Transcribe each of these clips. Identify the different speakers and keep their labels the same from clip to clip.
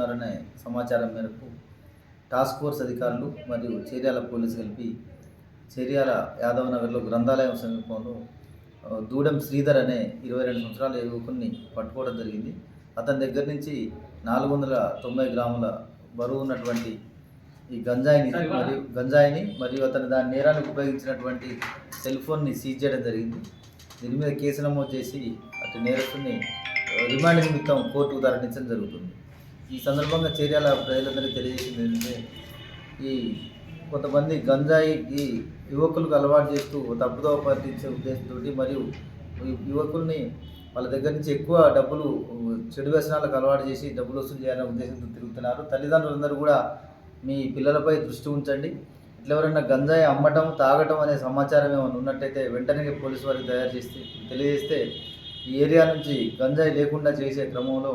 Speaker 1: నగర్ సమాచారం మేరకు task force అధికారులు మరియు చేర్యాల పోలీసు కలిపి చేర్యాల యాదవ్ నగర్లో గ్రంథాలయం సమీపంలో దూడెం శ్రీధర్ అనే ఇరవై రెండు సంవత్సరాల యువకుడిని పట్టుకోవడం జరిగింది. అతని దగ్గర నుంచి నాలుగు వందల తొంభై గ్రాముల బరువు ఉన్నటువంటి ఈ గంజాయిని మరియు గంజాయిని మరియు అతను దాని నేరానికి ఉపయోగించినటువంటి సెల్ ఫోన్ని సీజ్ చేయడం జరిగింది. దీని మీద కేసు నమోదు చేసి అటు నేరస్తుని రిమాండ్ నిమిత్తం కోర్టుకు తరలించడం జరుగుతుంది. ఈ సందర్భంగా చర్యల ప్రజలందరికీ తెలియజేసింది ఏంటంటే ఈ కొంతమంది గంజాయికి యువకులకు అలవాటు చేస్తూ తప్పుదో పట్టించే ఉద్దేశంతో మరియు ఈ యువకుల్ని వాళ్ళ దగ్గర నుంచి ఎక్కువ డబ్బులు చెడు వ్యసనాలకు అలవాటు చేసి డబ్బులు వసూలు చేయాలనే ఉద్దేశంతో తిరుగుతున్నారు. తల్లిదండ్రులందరూ కూడా మీ పిల్లలపై దృష్టి ఉంచండి. ఇట్లా ఎవరైనా గంజాయి అమ్మటం తాగటం అనే సమాచారం ఏమైనా ఉన్నట్టయితే వెంటనే పోలీసు వారికి తయారు చేస్తే తెలియజేస్తే ఈ ఏరియా నుంచి గంజాయి లేకుండా చేసే క్రమంలో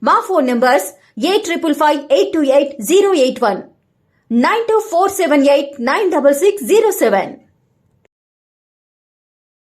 Speaker 2: My phone numbers 8558 081